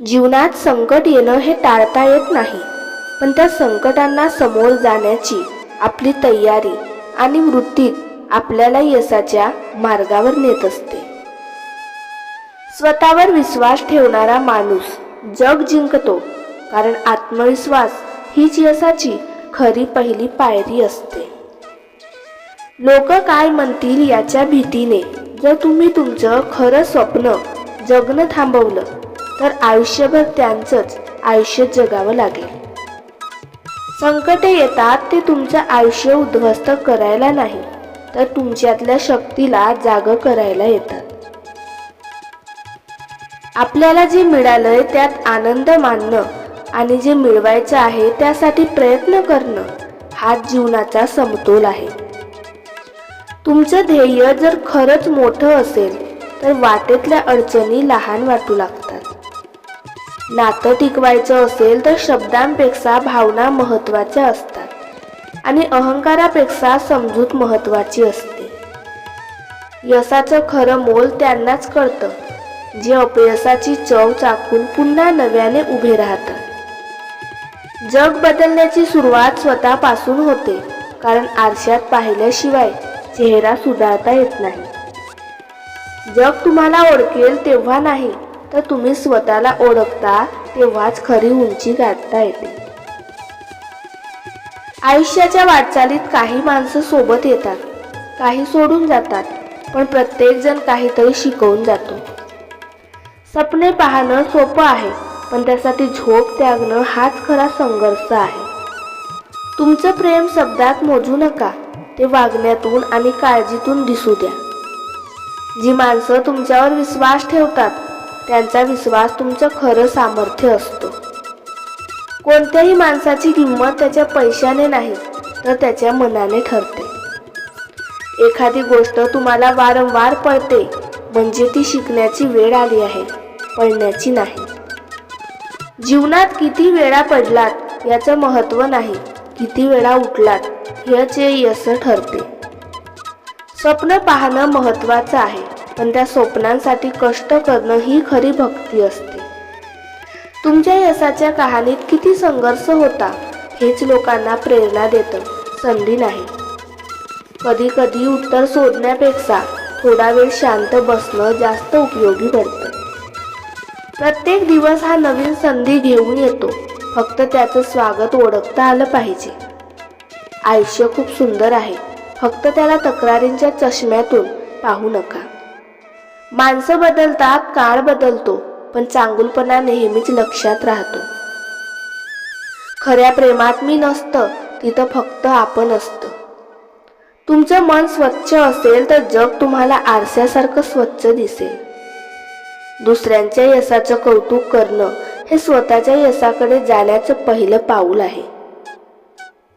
जीवनात संकट येणं हे टाळता येत नाही पण त्या संकटांना समोर जाण्याची आपली तयारी आणि वृत्तीत आपल्याला यशाच्या मार्गावर नेत असते. स्वतःवर विश्वास ठेवणारा माणूस जग जिंकतो कारण आत्मविश्वास हीच यशाची खरी पहिली पायरी असते. लोक काय म्हणतील याच्या भीतीने जर तुम्ही तुमचं खरं स्वप्न जगणं थांबवलं तर आयुष्यभर त्यांचंच आयुष्य जगावं लागेल. संकटे येतात ते तुमचं आयुष्य उद्ध्वस्त करायला नाही तर तुमच्यातल्या शक्तीला जाग करायला येतात. आपल्याला जे मिळालंय त्यात आनंद मानणं आणि जे मिळवायचं आहे त्यासाठी प्रयत्न करणं हा जीवनाचा समतोल आहे. तुमचं ध्येय जर खरंच मोठं असेल तर वाटेतल्या अडचणी लहान वाटू लागतात. नातं टिकवायचं असेल तर शब्दांपेक्षा भावना महत्त्वाच्या असतात. आणि अहंकारापेक्षा समजूत महत्वाची असते. यशाचं खरं मोल त्यांनाच कळतं. जे अपयशाची चव चाकून पुन्हा नव्याने उभे राहतात. जग बदलण्याची सुरुवात स्वतःपासून होते कारण आरशात पाहिल्याशिवाय चेहरा सुधारता येत नाही. जग तुम्हाला ओळखेल तेव्हा नाही तर तुम्ही स्वतःला ओळखता तेव्हाच खरी उंची गाठता येते. आयुष्याच्या वाटचालीत काही माणसं सोबत येतात काही सोडून जातात पण प्रत्येकजण काहीतरी शिकवून जातो. सपने पाहणं सोपं आहे पण त्यासाठी झोप त्यागणं हाच खरा संघर्ष आहे. तुमचं प्रेम शब्दात मोजू नका ते वागण्यातून आणि काळजीतून दिसू द्या. जी माणसं तुमच्यावर विश्वास ठेवतात त्यांचा विश्वास तुमचं खरं सामर्थ्य असतो. कोणत्याही माणसाची किंमत त्याच्या पैशाने नाही तर त्याच्या मनाने ठरते. एखादी गोष्ट तुम्हाला वारंवार पळते म्हणजे ती शिकण्याची वेळ आली आहे पडण्याची नाही. जीवनात किती वेळा पडलात याचं महत्त्व नाही किती वेळा उठलात हेच यश ठरते. स्वप्न पाहणं महत्त्वाचं आहे. पण त्या स्वप्नांसाठी कष्ट करणं ही खरी भक्ती असते. तुमच्या यशाच्या कहाणीत किती संघर्ष होता हेच लोकांना प्रेरणा देतं संधी नाही. कधी कधी उत्तर शोधण्यापेक्षा थोडा वेळ शांत बसणं जास्त उपयोगी पडतं प्रत्येक दिवस हा नवीन संधी घेऊन येतो फक्त त्याचं स्वागत ओळखता आलं पाहिजे. आयुष्य खूप सुंदर आहे फक्त त्याला तक्रारींच्या चष्म्यातून पाहू नका. माणसं बदलतात काळ बदलतो पण चांगुलपणा नेहमीच लक्षात राहतो. खऱ्या प्रेमात मी नसतं तिथं फक्त आपण असतं. तुमचं मन स्वच्छ असेल तर जग तुम्हाला आरशासारखं स्वच्छ दिसेल. दुसऱ्यांच्या यशाचं कौतुक करणं हे स्वतःच्या यशाकडे जाण्याचं पहिलं पाऊल आहे.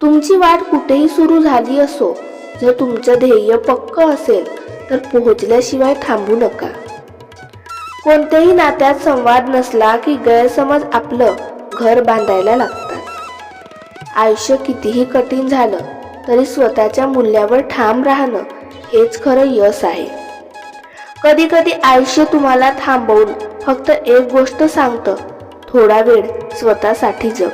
तुमची वाट कुठेही सुरू झाली असो जर तुमचं ध्येय पक्क असेल तर पोहोचल्याशिवाय थांबू नका. कोणत्याही नात्यात संवाद नसला की गैरसमज आपलं घर बांधायला लागतात. आयुष्य कितीही कठीण झालं तरी स्वतःच्या मूल्यावर ठाम राहणं हेच खरं यश आहे. कधी कधी आयुष्य तुम्हाला थांबवून फक्त एक गोष्ट सांगतं थोडा वेळ स्वतःसाठी जग.